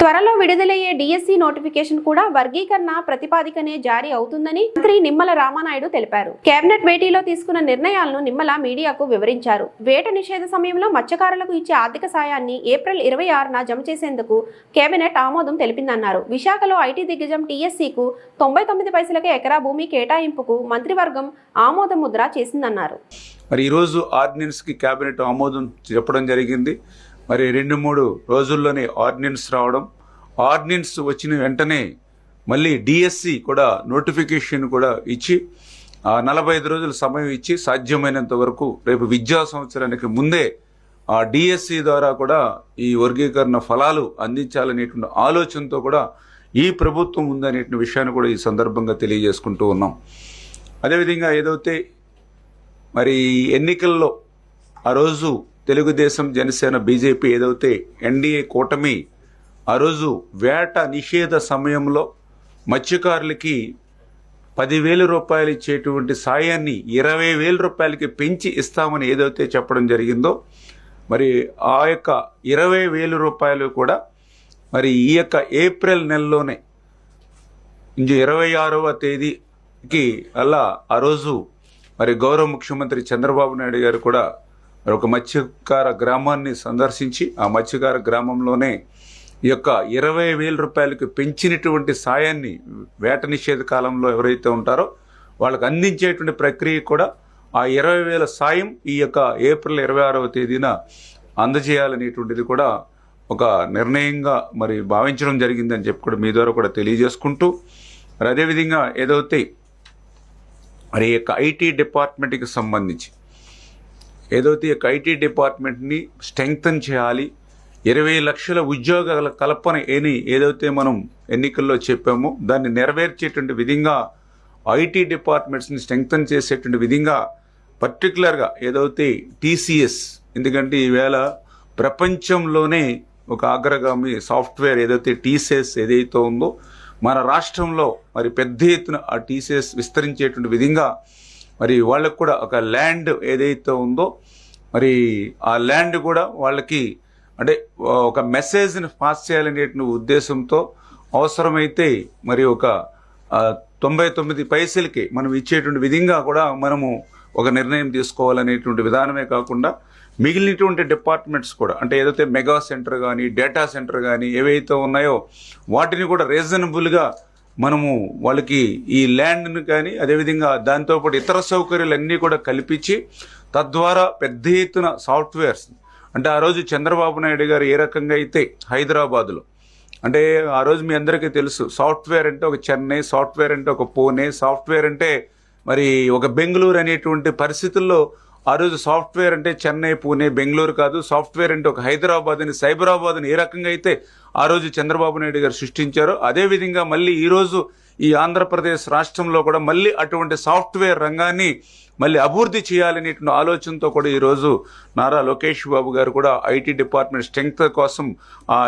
త్వరలో విడుదలయ్యే DSC notification కూడా వర్గీకరణ ప్రతిపాదికనే జారీ అవుతుందని మంత్రి నిమ్మల రామానాయుడు తెలిపారు. కేబినెట్ భేటీలో తీసుకున్న నిర్ణయాలను నిమ్మల మీడియాకు వివరించారు. వేట నిషేధ సమయంలో మత్స్యకారులకు ఇచ్చే ఆర్థిక సాయాన్ని ఏప్రిల్ ఇరవై ఆరున జమ చేసేందుకు కేబినెట్ ఆమోదం తెలిపిందన్నారు. విశాఖలో ఐటీ దిగ్గజం టీఎస్సీకు తొంభై తొమ్మిది పైసలకే ఎకరా భూమి కేటాయింపుకు మంత్రివర్గం ఆమోద ముద్ర చేసిందన్నారు. మరి ఈరోజు ఆర్డినెన్స్కి కేబినెట్ ఆమోదం చెప్పడం జరిగింది. మరి రెండు మూడు రోజుల్లోనే ఆర్డినెన్స్ రావడం ఆర్డినెన్స్ వచ్చిన వెంటనే మళ్ళీ డిఎస్సి కూడా నోటిఫికేషన్ కూడా ఇచ్చి ఆ నలభై ఐదు రోజుల సమయం ఇచ్చి సాధ్యమైనంత వరకు రేపు విద్యా సంవత్సరానికి ముందే ఆ డిఎస్సి ద్వారా కూడా ఈ వర్గీకరణ ఫలాలు అందించాలనేటువంటి ఆలోచనతో కూడా ఈ ప్రభుత్వం ఉందనేటువంటి విషయాన్ని కూడా ఈ సందర్భంగా తెలియజేసుకుంటూ ఉన్నాం. అదేవిధంగా ఏదైతే మరి ఎన్నికల్లో ఆ రోజు తెలుగుదేశం జనసేన బీజేపీ ఏదైతే ఎన్డీఏ కూటమి ఆ రోజు వేట నిషేధ సమయంలో మత్స్యకారులకి పదివేల రూపాయలు ఇచ్చేటువంటి సాయాన్ని ఇరవై వేల రూపాయలకి పెంచి ఇస్తామని ఏదైతే చెప్పడం జరిగిందో మరి ఆ యొక్క ఇరవై వేల రూపాయలు కూడా మరి ఈ యొక్క ఏప్రిల్ నెలలోనే ఇరవై ఆరవ తేదీకి అలా ఆ రోజు మరి గౌరవ ముఖ్యమంత్రి చంద్రబాబు నాయుడు గారు కూడా మరి ఒక మత్స్యకార గ్రామాన్ని సందర్శించి ఆ మత్స్యకార గ్రామంలోనే ఈ యొక్క ఇరవై వేల రూపాయలకు పెంచినటువంటి సాయాన్ని వేట నిషేధ కాలంలో ఎవరైతే ఉంటారో వాళ్ళకి అందించేటువంటి ప్రక్రియ కూడా ఆ ఇరవై వేల సాయం ఈ యొక్క ఏప్రిల్ ఇరవై ఆరవ తేదీన అందజేయాలనేటువంటిది కూడా ఒక నిర్ణయంగా మరి భావించడం జరిగిందని చెప్పి కూడా మీ ద్వారా కూడా తెలియజేసుకుంటూ మరి అదేవిధంగా ఏదైతే మరి యొక్క ఐటీ డిపార్ట్మెంట్కి సంబంధించి ఏదైతే ఐటీ డిపార్ట్మెంట్ని స్ట్రెంగ్తన్ చేయాలి ఇరవై లక్షల ఉద్యోగాల కల్పన ఏని ఏదైతే మనం ఎన్నికల్లో చెప్పామో దాన్ని నెరవేర్చేటువంటి విధంగా ఐటీ డిపార్ట్మెంట్స్ని స్ట్రెంగ్తన్ చేసేటువంటి విధంగా పర్టికులర్గా ఏదైతే టీసీఎస్ ఎందుకంటే ఈవేళ ప్రపంచంలోనే ఒక అగ్రగామి సాఫ్ట్వేర్ ఏదైతే టీసీఎస్ ఏదైతే ఉందో మన రాష్ట్రంలో మరి పెద్ద ఎత్తున ఆ టీసీఎస్ విస్తరించేటువంటి విధంగా మరి వాళ్ళకు కూడా ఒక ల్యాండ్ ఏదైతే ఉందో మరి ఆ ల్యాండ్ కూడా వాళ్ళకి అంటే ఒక మెసేజ్ని పాస్ చేయాలనేటువంటి ఉద్దేశంతో అవసరమైతే మరి ఒక తొంభై తొమ్మిది పైసలకి మనం ఇచ్చేటువంటి విధంగా కూడా మనము ఒక నిర్ణయం తీసుకోవాలనేటువంటి విధానమే కాకుండా మిగిలినటువంటి డిపార్ట్మెంట్స్ కూడా అంటే ఏదైతే మెగా సెంటర్ కానీ డేటా సెంటర్ కానీ ఏవైతే ఉన్నాయో వాటిని కూడా రీజనబుల్గా మనము వాళ్ళకి ఈ ల్యాండ్ను కానీ అదేవిధంగా దాంతోపాటు ఇతర సౌకర్యాలన్నీ కూడా కల్పించి తద్వారా పెద్ద ఎత్తున సాఫ్ట్వేర్స్ అంటే ఆ రోజు చంద్రబాబు నాయుడు గారు ఏ రకంగా అయితే హైదరాబాదులో అంటే ఆ రోజు మీ అందరికీ తెలుసు సాఫ్ట్వేర్ అంటే ఒక చెన్నై సాఫ్ట్వేర్ అంటే ఒక పూణే సాఫ్ట్వేర్ అంటే మరి ఒక బెంగళూరు అనేటువంటి పరిస్థితుల్లో ఆ రోజు సాఫ్ట్వేర్ అంటే చెన్నై పూణే బెంగళూరు కాదు సాఫ్ట్వేర్ అంటే ఒక హైదరాబాద్ అని సైబరాబాద్ అని ఏ రకంగా అయితే ఆ రోజు చంద్రబాబు నాయుడు గారు సృష్టించారో అదేవిధంగా మళ్ళీ ఈరోజు ఈ ఆంధ్రప్రదేశ్ రాష్ట్రంలో కూడా మళ్ళీ అటువంటి సాఫ్ట్వేర్ రంగాన్ని మళ్ళీ అభివృద్ధి చేయాలనేటువంటి ఆలోచనతో కూడా ఈరోజు నారా లోకేష్ బాబు గారు కూడా ఐటీ డిపార్ట్మెంట్ స్ట్రెంగ్త్ కోసం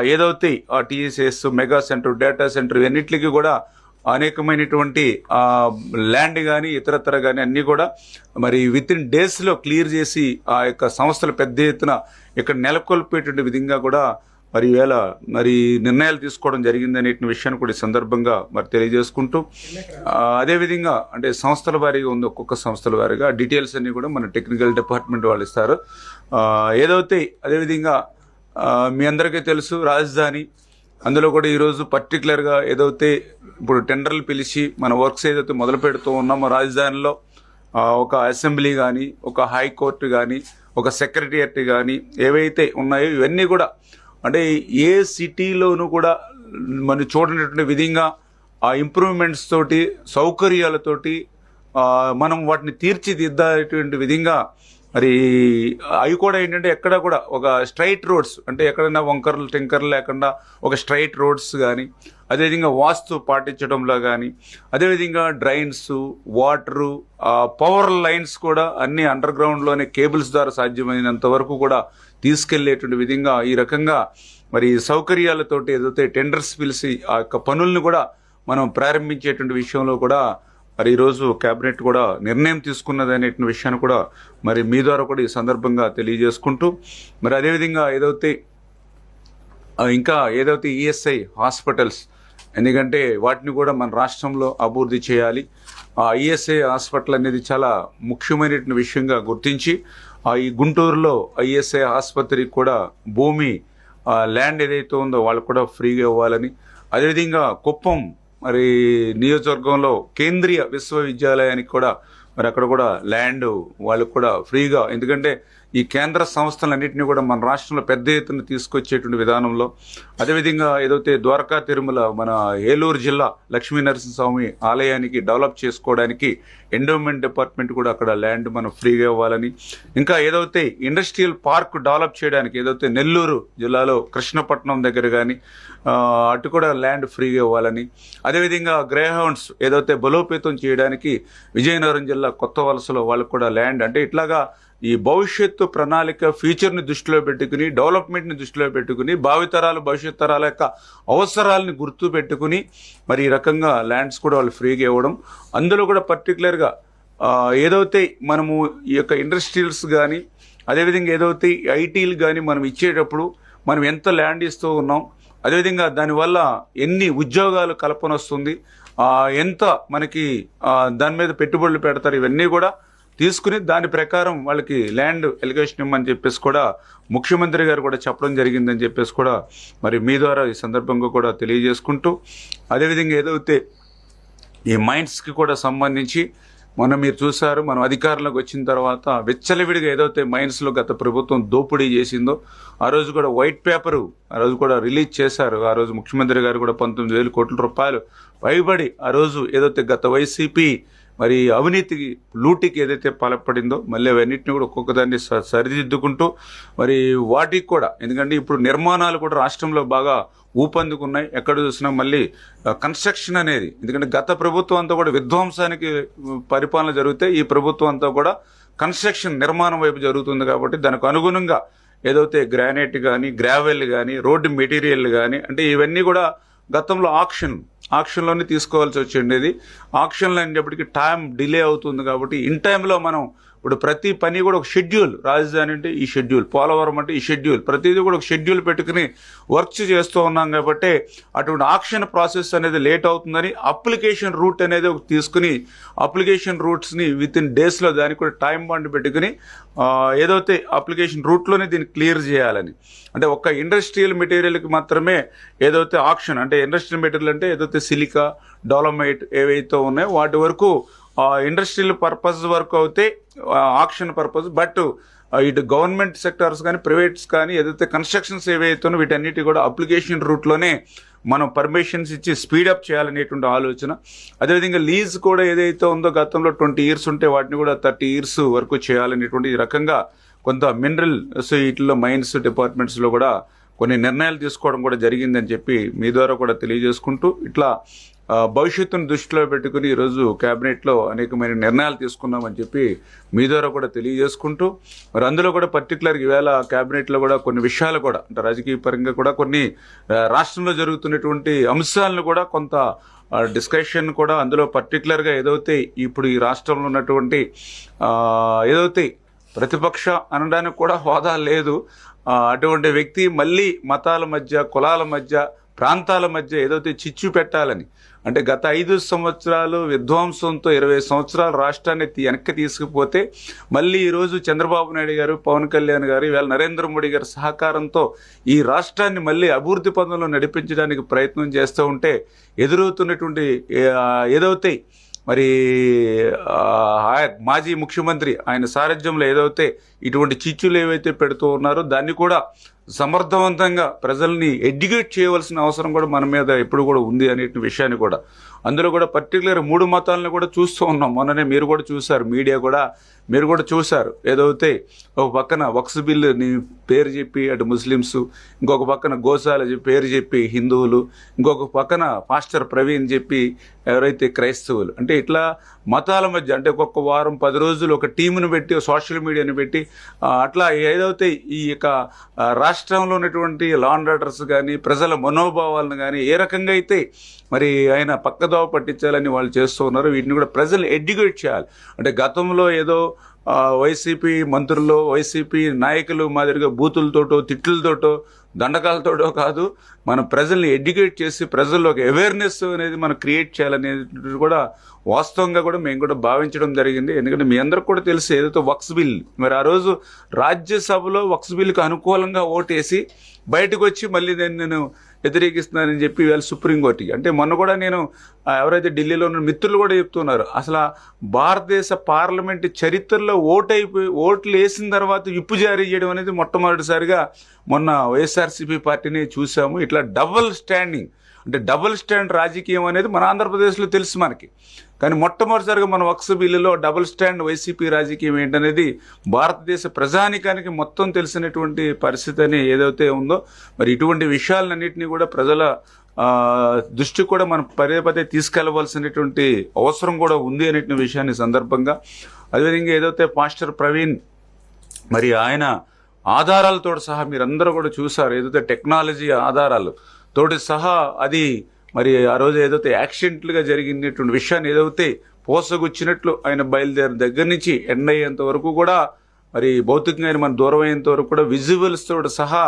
ఏదైతే ఆ TSS mega centre data centre ఇవన్నిటికీ కూడా అనేకమైనటువంటి ఆ, ల్యాండ్ కానీ ఇతరత్ర కానీ అన్నీ కూడా మరి విత్ ఇన్ డేస్లో క్లియర్ చేసి ఆ యొక్క సంస్థలు పెద్ద ఎత్తున ఇక్కడ నెలకొల్పేటువంటి విధంగా కూడా మరి ఈవేళ మరి నిర్ణయాలు తీసుకోవడం జరిగిందనే విషయాన్ని కూడా ఈ సందర్భంగా మరి తెలియజేసుకుంటూ అదేవిధంగా అంటే సంస్థల వారీగా ఉంది ఒక్కొక్క సంస్థల వారీగా. డీటెయిల్స్ అన్నీ కూడా మన టెక్నికల్ డిపార్ట్మెంట్ వాళ్ళు ఇస్తారు. ఏదైతే అదేవిధంగా మీ అందరికీ తెలుసు రాజధాని అందులో కూడా ఈరోజు పర్టికులర్గా ఏదైతే ఇప్పుడు టెండర్లు పిలిచి మన వర్క్స్ ఏదైతే మొదలు పెడుతూ ఉన్నామో రాజధానిలో ఒక అసెంబ్లీ కానీ ఒక హైకోర్టు కానీ ఒక సెక్రటరియట్ కానీ ఏవైతే ఉన్నాయో ఇవన్నీ కూడా అంటే ఏ సిటీలోనూ కూడా మనం చూడనటువంటి విధంగా ఆ ఇంప్రూవ్మెంట్స్ తోటి సౌకర్యాలతోటి మనం వాటిని తీర్చిదిద్దేటువంటి విధంగా మరి అవి కూడా ఏంటంటే ఎక్కడ కూడా ఒక స్ట్రైట్ రోడ్స్ అంటే ఎక్కడైనా వంకర్లు టింకర్లు లేకుండా ఒక స్ట్రైట్ రోడ్స్ కానీ అదేవిధంగా వాస్తు పాటించడంలో కానీ అదేవిధంగా డ్రైన్స్ వాటరు పవర్ లైన్స్ కూడా అన్ని అండర్ గ్రౌండ్లోనే కేబుల్స్ ద్వారా సాధ్యమైనంత వరకు కూడా తీసుకెళ్ళేటువంటి విధంగా ఈ రకంగా మరి సౌకర్యాలతోటి ఏదైతే టెండర్స్ పిలిచి ఆ యొక్క పనుల్ని కూడా మనం ప్రారంభించేటువంటి విషయంలో కూడా మరి ఈరోజు కేబినెట్ కూడా నిర్ణయం తీసుకున్నది అనే విషయాన్ని కూడా మరి మీ ద్వారా కూడా ఈ సందర్భంగా తెలియజేసుకుంటూ మరి అదేవిధంగా ఏదైతే ఇంకా ఏదైతే ఈఎస్ఐ హాస్పిటల్స్ ఎందుకంటే వాటిని కూడా మన రాష్ట్రంలో అభివృద్ధి చేయాలి. ఆ ఈఎస్ఐ హాస్పిటల్ అనేది చాలా ముఖ్యమైన విషయంగా గుర్తించి ఆ ఈ గుంటూరులో ఐఎస్ఐ ఆసుపత్రికి కూడా భూమి ఆ ల్యాండ్ ఏదైతే ఉందో వాళ్ళకు కూడా ఫ్రీగా ఇవ్వాలని. అదేవిధంగా కుప్పం మరి నియోజకవర్గంలో కేంద్రీయ విశ్వవిద్యాలయానికి కూడా మరి అక్కడ కూడా ల్యాండ్ వాళ్ళకు కూడా ఫ్రీగా. ఎందుకంటే ఈ కేంద్ర సంస్థలన్నింటినీ కూడా మన రాష్ట్రంలో పెద్ద ఎత్తున తీసుకొచ్చేటువంటి విధానంలో అదేవిధంగా ఏదైతే ద్వారకా తిరుమల మన ఏలూరు జిల్లా లక్ష్మీ నరసింహస్వామి ఆలయానికి డెవలప్ చేసుకోవడానికి ఎండోమెంట్ డిపార్ట్మెంట్ కూడా అక్కడ ల్యాండ్ మనం ఫ్రీగా ఇవ్వాలని ఇంకా ఏదైతే ఇండస్ట్రియల్ పార్క్ డెవలప్ చేయడానికి ఏదైతే నెల్లూరు జిల్లాలో కృష్ణపట్నం దగ్గర కానీ అటు కూడా ల్యాండ్ ఫ్రీగా ఇవ్వాలని అదేవిధంగా గ్రేహౌండ్స్ ఏదైతే బలోపేతం చేయడానికి విజయనగరం జిల్లా కొత్త వలసలో వాళ్ళకు కూడా ల్యాండ్ అంటే ఇట్లాగా ఈ భవిష్యత్తు ప్రణాళిక ఫ్యూచర్ని దృష్టిలో పెట్టుకుని డెవలప్మెంట్ని దృష్టిలో పెట్టుకుని భావితరాలు భవిష్యత్ తరాల యొక్క అవసరాలని గుర్తు పెట్టుకుని మరి ఈ రకంగా ల్యాండ్స్ కూడా వాళ్ళు ఫ్రీగా ఇవ్వడం. అందులో కూడా పర్టికులర్గా ఏదైతే మనము ఈ యొక్క ఇండస్ట్రియల్స్ కానీ అదేవిధంగా ఏదైతే ఐటీలు కానీ మనం ఇచ్చేటప్పుడు మనం ఎంత ల్యాండ్ ఇస్తూ ఉన్నాం అదేవిధంగా దానివల్ల ఎన్ని ఉద్యోగాలు కల్పన వస్తుంది ఎంత మనకి దాని మీద పెట్టుబడులు పెడతారు ఇవన్నీ కూడా తీసుకుని దాని ప్రకారం వాళ్ళకి ల్యాండ్ ఎలిగేషన్ ఇమ్మని చెప్పేసి కూడా ముఖ్యమంత్రి గారు కూడా చెప్పడం జరిగిందని చెప్పేసి కూడా మరి మీ ద్వారా ఈ సందర్భంగా కూడా తెలియజేసుకుంటూ అదేవిధంగా ఏదైతే ఈ మైండ్స్కి కూడా సంబంధించి మనం మీరు చూసారు మనం అధికారంలోకి వచ్చిన తర్వాత వెచ్చలవిడిగా ఏదైతే మైండ్స్లో గత ప్రభుత్వం దోపిడీ చేసిందో ఆ రోజు కూడా వైట్ పేపరు ఆ రోజు కూడా రిలీజ్ చేశారు. ఆ రోజు ముఖ్యమంత్రి గారు కూడా పంతొమ్మిది వేల కోట్ల రూపాయలు పైబడి ఆ రోజు ఏదైతే గత వైసీపీ మరి అవినీతికి లూటికి ఏదైతే పాల్పడిందో మళ్ళీ అవన్నింటినీ కూడా ఒక్కొక్క దాన్ని స- సరిదిద్దుకుంటూ మరి వాటికి కూడా ఎందుకంటే ఇప్పుడు నిర్మాణాలు కూడా రాష్ట్రంలో బాగా ఊపందుకున్నాయి. ఎక్కడ చూసినా మళ్ళీ కన్స్ట్రక్షన్ అనేది ఎందుకంటే గత ప్రభుత్వం అంతా కూడా విధ్వంసానికి పరిపాలన జరిగితే ఈ ప్రభుత్వం అంతా కూడా కన్స్ట్రక్షన్ నిర్మాణం వైపు జరుగుతుంది కాబట్టి దానికి అనుగుణంగా ఏదైతే గ్రానైట్ కానీ గ్రావెల్ కానీ రోడ్డు మెటీరియల్ కానీ అంటే ఇవన్నీ కూడా గతంలో ఆక్షన్ ఆక్షన్లోనే తీసుకోవాల్సి వచ్చిండేది. ఆక్షన్లో అనేటప్పటికి టైం డిలే అవుతుంది కాబట్టి ఇన్ టైంలో మనం ఇప్పుడు ప్రతి పని కూడా ఒక షెడ్యూల్. రాజధాని అంటే ఈ షెడ్యూల్. పోలవరం అంటే ఈ షెడ్యూల్. ప్రతిదీ కూడా ఒక షెడ్యూల్ పెట్టుకుని వర్క్స్ చేస్తూ ఉన్నాం కాబట్టి అటువంటి ఆక్షన్ ప్రాసెస్ అనేది లేట్ అవుతుందని అప్లికేషన్ రూట్ అనేది ఒక తీసుకుని అప్లికేషన్ రూట్స్ని విత్ ఇన్ డేస్లో దానికి కూడా టైం బాండ్ పెట్టుకుని ఏదైతే అప్లికేషన్ రూట్లోనే దీన్ని క్లియర్ చేయాలని. అంటే ఒక్క ఇండస్ట్రియల్ మెటీరియల్కి మాత్రమే ఏదైతే ఆక్షన్ అంటే ఇండస్ట్రియల్ మెటీరియల్ అంటే ఏదైతే సిలికా డోలమైట్ ఏవైతే ఉన్నాయో వాటి వరకు ఇండస్ట్రియల్ పర్పస్ వరకు అయితే ఆక్షన్ పర్పస్ బట్ ఇటు గవర్నమెంట్ సెక్టార్స్ కానీ ప్రైవేట్స్ కానీ ఏదైతే కన్స్ట్రక్షన్స్ ఏవైతే వీటన్నిటి కూడా అప్లికేషన్ రూట్లోనే మనం పర్మిషన్స్ ఇచ్చి స్పీడప్ చేయాలనేటువంటి ఆలోచన. అదేవిధంగా లీజ్ కూడా ఏదైతే ఉందో గతంలో ట్వంటీ ఇయర్స్ ఉంటే వాటిని కూడా థర్టీ ఇయర్స్ వరకు చేయాలనేటువంటి ఈ రకంగా కొంత మినరల్ వీటిలో మైన్స్ డిపార్ట్మెంట్స్లో కూడా కొన్ని నిర్ణయాలు తీసుకోవడం కూడా జరిగిందని చెప్పి మీ ద్వారా కూడా తెలియజేసుకుంటూ ఇట్లా భవిష్యత్తును దృష్టిలో పెట్టుకుని ఈరోజు క్యాబినెట్లో అనేకమైన నిర్ణయాలు తీసుకున్నామని చెప్పి మీ ద్వారా కూడా తెలియజేసుకుంటూ మరి అందులో కూడా పర్టికులర్గా ఈవేళ క్యాబినెట్లో కూడా కొన్ని విషయాలు కూడా అంటే రాజకీయ పరంగా కూడా కొన్ని రాష్ట్రంలో జరుగుతున్నటువంటి అంశాలను కూడా కొంత డిస్కషన్ కూడా అందులో పర్టికులర్గా ఏదైతే ఇప్పుడు ఈ రాష్ట్రంలో ఉన్నటువంటి ఏదైతే ప్రతిపక్ష అనడానికి కూడా హోదా లేదు అటువంటి వ్యక్తి మళ్ళీ మతాల మధ్య కులాల మధ్య ప్రాంతాల మధ్య ఏదైతే చిచ్చు పెట్టాలని అంటే గత ఐదు సంవత్సరాలు విధ్వంసంతో ఇరవై సంవత్సరాలు రాష్ట్రాన్ని వెనక్కి తీసుకుపోతే మళ్ళీ ఈరోజు చంద్రబాబు నాయుడు గారు పవన్ కళ్యాణ్ గారు ఇవాళ నరేంద్ర మోడీ గారి సహకారంతో ఈ రాష్ట్రాన్ని మళ్ళీ అభివృద్ధి పదంలో నడిపించడానికి ప్రయత్నం చేస్తూ ఉంటే ఎదురవుతున్నటువంటి ఏదైతే మరి ఆ, మాజీ ముఖ్యమంత్రి ఆయన సారథ్యంలో ఏదైతే ఇటువంటి చిచ్చులు ఏవైతే పెడుతూ ఉన్నారో దాన్ని కూడా సమర్థవంతంగా ప్రజల్ని ఎడ్యుకేట్ చేయవలసిన అవసరం కూడా మన మీద ఎప్పుడు కూడా ఉంది అనే విషయాన్ని కూడా అందులో కూడా పర్టికులర్ మూడు మతాలను కూడా చూస్తూ ఉన్నాం. మొన్ననే మీరు కూడా చూశారు మీడియా కూడా మీరు కూడా చూశారు. ఏదైతే ఒక పక్కన వక్స్ బిల్లుని పేరు చెప్పి అటు ముస్లిమ్స్ ఇంకొక పక్కన గోశాల పేరు చెప్పి హిందువులు ఇంకొక పక్కన పాస్టర్ ప్రవీణ్ చెప్పి ఎవరైతే క్రైస్తవులు. అంటే ఇట్లా మతాల మధ్య అంటే ఒక్కొక్క వారం పది రోజులు ఒక టీమును పెట్టి సోషల్ మీడియాని పెట్టి అట్లా ఏదైతే ఈ యొక్క రాష్ట్రంలో ఉన్నటువంటి లాండ్ ఆర్డర్స్ కానీ ప్రజల మనోభావాలను కానీ ఏ రకంగా అయితే మరి ఆయన పక్క పక్కదోవ పట్టించాలని వాళ్ళు చేస్తూ ఉన్నారు. వీటిని కూడా ప్రజలు ఎడ్యుకేట్ చేయాలి. అంటే గతంలో ఏదో వైసీపీ మంత్రులు వైసీపీ నాయకులు మాదిరిగా బూతులతోటో తిట్లతోటో దండకాలతోటో కాదు మన ప్రజల్ని ఎడ్యుకేట్ చేసి ప్రజల్లో ఒక అవేర్నెస్ అనేది మనం క్రియేట్ చేయాలనేది కూడా వాస్తవంగా కూడా మేము కూడా భావించడం జరిగింది. ఎందుకంటే మీ అందరికి కూడా తెలిసి ఏదైతే వక్స్ బిల్ మరి ఆ రోజు రాజ్యసభలో వక్స్ బిల్కి అనుకూలంగా ఓటేసి బయటకు వచ్చి మళ్ళీ నేను నేను వ్యతిరేకిస్తున్నానని చెప్పి ఇవాళ సుప్రీంకోర్టుకి. అంటే మొన్న కూడా నేను ఎవరైతే ఢిల్లీలో ఉన్న మిత్రులు కూడా చెప్తున్నారు అసలు భారతదేశ పార్లమెంట్ చరిత్రలో ఓటైపోయి అయిపోయి ఓట్లు వేసిన తర్వాత విప్పు జారీ చేయడం అనేది మొట్టమొదటిసారిగా మొన్న వైఎస్ఆర్సీపీ పార్టీని చూసాము. ఇట్లా డబుల్ స్టాండింగ్ అంటే డబుల్ స్టాండ్ రాజకీయం అనేది మన ఆంధ్రప్రదేశ్లో తెలుసు మనకి. కానీ మొట్టమొదటిసారిగా మన వక్స్ బిల్లులో డబుల్ స్టాండ్ వైసీపీ రాజకీయం ఏంటనేది భారతదేశ ప్రజానికానికి మొత్తం తెలిసినటువంటి పరిస్థితి అని ఏదైతే ఉందో మరి ఇటువంటి విషయాలన్నింటినీ కూడా ప్రజల దృష్టి కూడా మనం పదే పదే తీసుకెళ్ళవలసినటువంటి అవసరం కూడా ఉంది అనేటువంటి విషయాన్ని సందర్భంగా. అదేవిధంగా ఏదైతే పాస్టర్ ప్రవీణ్ మరి ఆయన ఆధారాలతో సహా మీరందరూ కూడా చూసారు ఏదైతే టెక్నాలజీ ఆధారాలు తోటి సహా అది మరి ఆ రోజు ఏదైతే యాక్సిడెంట్లుగా జరిగినటువంటి విషయాన్ని ఏదైతే పోసగుచ్చినట్లు ఆయన బయలుదేరిన దగ్గర నుంచి ఎండ్ అయ్యేంత వరకు కూడా మరి భౌతికంగా ఆయన మన దూరం అయ్యేంత వరకు కూడా విజువల్స్ తోటి సహా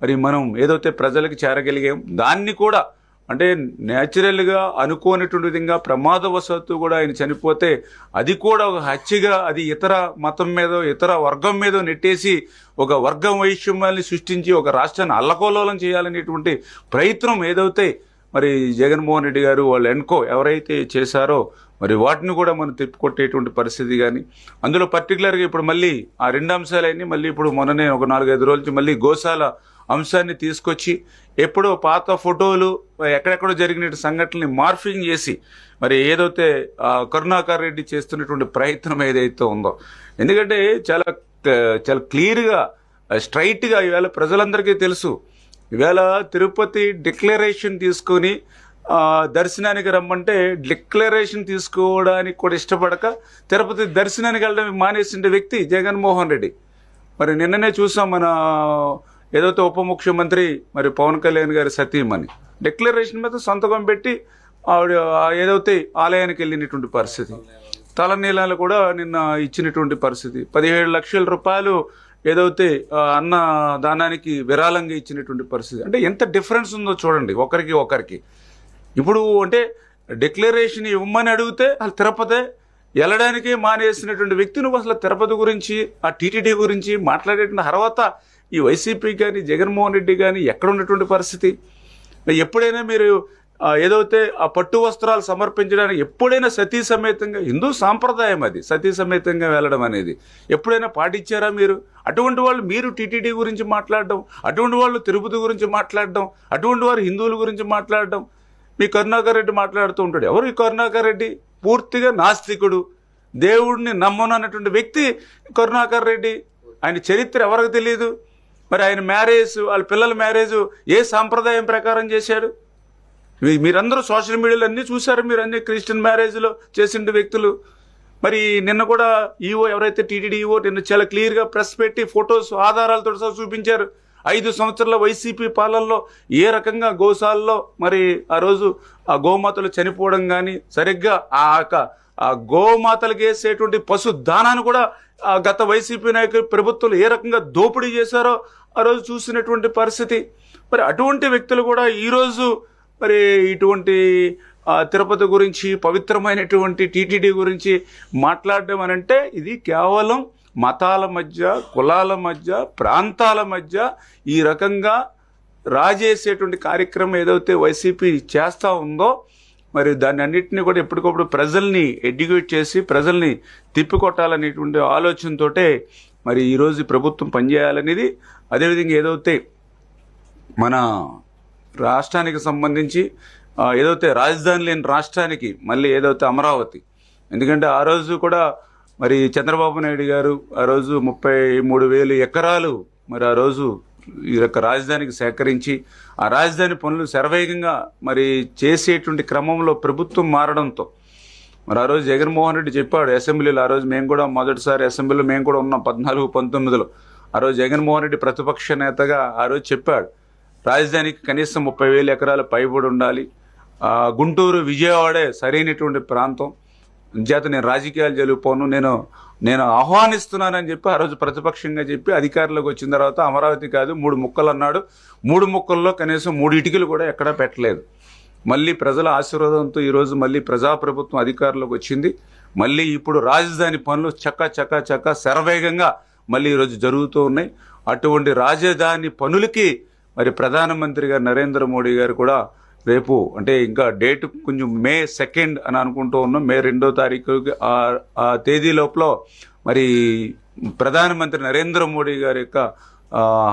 మరి మనం ఏదైతే ప్రజలకు చేరగలిగాం దాన్ని కూడా అంటే న్యాచురల్గా అనుకోనటువంటి విధంగా ప్రమాదవశాత్తు కూడా ఆయన చనిపోతే అది కూడా ఒక హత్యగా అది ఇతర మతం మీదో ఇతర వర్గం మీదో నెట్టేసి ఒక వర్గం వైషమ్యాన్ని సృష్టించి ఒక రాష్ట్రాన్ని అల్లకోలోలం చేయాలనేటువంటి ప్రయత్నం ఏదైతే మరి జగన్మోహన్ రెడ్డి గారు వాళ్ళు ఎన్కో ఎవరైతే చేశారో మరి వాటిని కూడా మనం తిప్పుకొట్టేటువంటి పరిస్థితి కానీ అందులో పర్టికులర్గా ఇప్పుడు మళ్ళీ ఆ రెండు అంశాలన్నీ మళ్ళీ ఇప్పుడు మొన్ననే ఒక నాలుగైదు రోజులు మళ్ళీ గోశాల అంశాన్ని తీసుకొచ్చి ఎప్పుడో పాత ఫోటోలు ఎక్కడెక్కడో జరిగిన సంఘటనని మార్ఫింగ్ చేసి మరి ఏదైతే కరుణాకర్ రెడ్డి చేస్తున్నటువంటి ప్రయత్నం ఏదైతే ఉందో. ఎందుకంటే చాలా చాలా క్లియర్గా స్ట్రైట్గా ఈవేళ ప్రజలందరికీ తెలుసు ఈవేళ తిరుపతి డిక్లరేషన్ తీసుకొని దర్శనానికి రమ్మంటే డిక్లరేషన్ తీసుకోవడానికి కూడా ఇష్టపడక తిరుపతి దర్శనానికి వెళ్ళడం మానేసిన వ్యక్తి జగన్మోహన్ రెడ్డి. మరి నిన్ననే చూసాం మన ఏదైతే ఉప ముఖ్యమంత్రి మరి పవన్ కళ్యాణ్ గారి సతీమణి. డిక్లరేషన్ మీద సంతకం పెట్టి ఆవిడ ఏదైతే ఆలయానికి వెళ్ళినటువంటి పరిస్థితి తలనీలాలు కూడా నిన్న ఇచ్చినటువంటి పరిస్థితి. పదిహేడు లక్షల రూపాయలు ఏదైతే అన్న దానానికి విరాళంగా ఇచ్చినటువంటి పరిస్థితి అంటే ఎంత డిఫరెన్స్ ఉందో చూడండి ఒకరికి ఒకరికి. ఇప్పుడు అంటే డిక్లరేషన్ ఇవ్వమని అడిగితే అసలు తిరుపతి వెళ్ళడానికి మానేసినటువంటి వ్యక్తి నువ్వు అసలు తిరుపతి గురించి ఆ టీటీడీ గురించి మాట్లాడేటువంటి తర్వాత ఈ వైసీపీ కానీ జగన్మోహన్ రెడ్డి కానీ ఎక్కడ ఉన్నటువంటి పరిస్థితి? ఎప్పుడైనా మీరు ఏదైతే ఆ పట్టు వస్త్రాలు సమర్పించడానికి ఎప్పుడైనా సతీ సమేతంగా హిందూ సాంప్రదాయం అది సతీ సమేతంగా వెళ్ళడం అనేది. ఎప్పుడైనా పాటించారా మీరు? అటువంటి వాళ్ళు మీరు టీటీడీ గురించి మాట్లాడడం అటువంటి వాళ్ళు తిరుపతి గురించి మాట్లాడడం అటువంటి వారు హిందువుల గురించి మాట్లాడడం మీ కరుణాకర్ రెడ్డి మాట్లాడుతూ ఉంటాడు. ఎవరు ఈ కరుణాకర్ రెడ్డి? పూర్తిగా నాస్తికుడు. దేవుడిని నమ్మను అన్నటువంటి వ్యక్తి కరుణాకర్ రెడ్డి. ఆయన చరిత్ర ఎవరికి తెలియదు మరి ఆయన మ్యారేజ్ వాళ్ళ పిల్లల మ్యారేజ్ ఏ సాంప్రదాయం ప్రకారం చేశాడు? మీరందరూ సోషల్ మీడియాలో అన్నీ చూశారు మీరు అన్ని క్రిస్టియన్ మ్యారేజ్లో చేసిన వ్యక్తులు. మరి నిన్న కూడా ఈఓ ఎవరైతే టీటీడీ ఈఓ నిన్న చాలా క్లియర్గా ప్రెస్ పెట్టి ఫొటోస్ ఆధారాలతో సహా చూపించారు. ఐదు సంవత్సరాల వైసీపీ పాలనలో ఏ రకంగా గోశాలలో మరి ఆ రోజు ఆ గోమాతలు చనిపోవడం కానీ సరిగ్గా ఆ ఆ గోమాతలకు వేసేటువంటి పశు దానాన్ని కూడా ఆ గత వైసీపీ నాయకులు ప్రభుత్వం ఏ రకంగా దోపిడీ చేశారో ఆ రోజు చూసినటువంటి పరిస్థితి. మరి అటువంటి వ్యక్తులు కూడా ఈరోజు మరి ఇటువంటి తిరుపతి గురించి పవిత్రమైనటువంటి టీటీడీ గురించి మాట్లాడడం అని అంటే ఇది కేవలం మతాల మధ్య కులాల మధ్య ప్రాంతాల మధ్య ఈ రకంగా రాజేసేటువంటి కార్యక్రమం ఏదైతే వైసీపీ చేస్తూ ఉందో మరి దాన్ని అన్నింటినీ కూడా ఎప్పటికప్పుడు ప్రజల్ని ఎడ్యుకేట్ చేసి ప్రజల్ని తిప్పికొట్టాలనేటువంటి ఆలోచనతోటే మరి ఈరోజు ప్రభుత్వం పనిచేయాలనేది. అదేవిధంగా ఏదైతే మన రాష్ట్రానికి సంబంధించి ఏదైతే రాజధాని లేని రాష్ట్రానికి మళ్ళీ ఏదైతే అమరావతి. ఎందుకంటే ఆ రోజు కూడా మరి చంద్రబాబు నాయుడు గారు ఆ రోజు ముప్పై మూడు వేలు ఎకరాలు మరి ఆ రోజు ఈ యొక్క రాజధానికి సేకరించి ఆ రాజధాని పనులు శరవేగంగా మరి చేసేటువంటి క్రమంలో ప్రభుత్వం మారడంతో మరి ఆ రోజు జగన్మోహన్ రెడ్డి చెప్పాడు అసెంబ్లీలో ఆ రోజు మేము కూడా మొదటిసారి అసెంబ్లీలో మేము కూడా ఉన్నాం పద్నాలుగు పంతొమ్మిదిలో. ఆ రోజు జగన్మోహన్ రెడ్డి ప్రతిపక్ష నేతగా ఆ రోజు చెప్పాడు రాజధానికి కనీసం ముప్పై వేల ఎకరాల పైబడి ఉండాలి. గుంటూరు విజయవాడే సరైనటువంటి ప్రాంతం. చేత నేను రాజకీయాలు జరిగిపోను. నేను నేను ఆహ్వానిస్తున్నానని చెప్పి ఆ రోజు ప్రతిపక్షంగా చెప్పి అధికారంలోకి వచ్చిన తర్వాత అమరావతి కాదు మూడు ముక్కలు అన్నాడు. మూడు ముక్కల్లో కనీసం మూడు ఇటుకలు కూడా ఎక్కడా పెట్టలేదు. మళ్ళీ ప్రజల ఆశీర్వాదంతో ఈరోజు మళ్ళీ ప్రజాప్రభుత్వం అధికారంలోకి వచ్చింది. మళ్ళీ ఇప్పుడు రాజధాని పనులు చక్క చక్క చక్క శరవేగంగా మళ్ళీ ఈరోజు జరుగుతూ ఉన్నాయి. అటువంటి రాజధాని పనులకి మరి ప్రధానమంత్రి గారు నరేంద్ర మోడీ గారు కూడా రేపు అంటే ఇంకా డేట్ కొంచెం మే సెకండ్ అని అనుకుంటూ ఉన్నాం. మే రెండో తారీఖు ఆ- తేదీ లోపల మరి ప్రధానమంత్రి నరేంద్ర మోడీ గారి యొక్క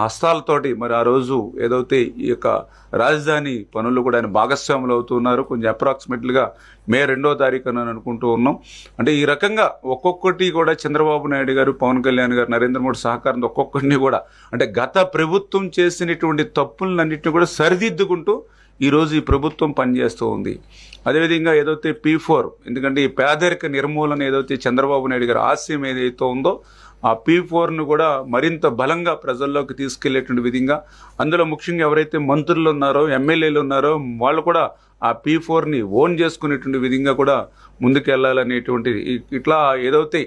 హస్తాలతోటి మరి ఆ రోజు ఏదైతే ఈ యొక్క రాజధాని పనులు కూడా ఆయన భాగస్వాములు అవుతున్నారు కొంచెం అప్రాక్సిమేట్లీగా మే రెండో తారీఖు అని అనుకుంటూ ఉన్నాం. అంటే ఈ రకంగా ఒక్కొక్కటి కూడా చంద్రబాబు నాయుడు గారు పవన్ కళ్యాణ్ గారు నరేంద్ర మోడీ సహకారంతో ఒక్కొక్కటిని కూడా అంటే గత ప్రభుత్వం చేసినటువంటి తప్పులన్నింటినీ కూడా సరిదిద్దుకుంటూ ఈరోజు ఈ ప్రభుత్వం పనిచేస్తూ ఉంది. అదేవిధంగా ఏదైతే పీ ఫోర్ ఎందుకంటే ఈ పేదరిక నిర్మూలన ఏదైతే చంద్రబాబు నాయుడు గారి ఆశయం ఏదైతే ఉందో ఆ పీ ఫోర్ను కూడా మరింత బలంగా ప్రజల్లోకి తీసుకెళ్ళేటువంటి విధంగా అందులో ముఖ్యంగా ఎవరైతే మంత్రులు ఉన్నారో ఎమ్మెల్యేలు ఉన్నారో వాళ్ళు కూడా ఆ పీ ఫోర్ని ఓన్ చేసుకునేటువంటి విధంగా కూడా ముందుకెళ్ళాలనేటువంటి ఇట్లా ఏదైతే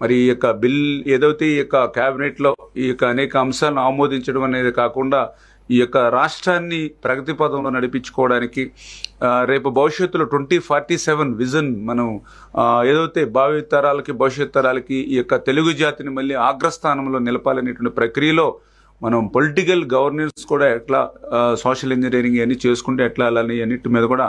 మరి ఈ యొక్క బిల్ ఏదైతే ఈ యొక్క క్యాబినెట్లో ఈ యొక్క అనేక అంశాలను ఆమోదించడం అనేది కాకుండా ఈ యొక్క రాష్ట్రాన్ని ప్రగతి పదంలో నడిపించుకోవడానికి రేపు భవిష్యత్తులో ట్వంటీ ఫార్టీ సెవెన్ విజన్ మనం ఏదైతే భావి తరాలకి భవిష్యత్ తరాలకి ఈ యొక్క తెలుగు జాతిని మళ్ళీ అగ్రస్థానంలో నిలపాలనేటువంటి ప్రక్రియలో మనం పొలిటికల్ గవర్నెన్స్ కూడా ఎట్లా సోషల్ ఇంజనీరింగ్ అన్ని చేసుకుంటే ఎట్లా వెళ్ళాలి అన్నిటి మీద కూడా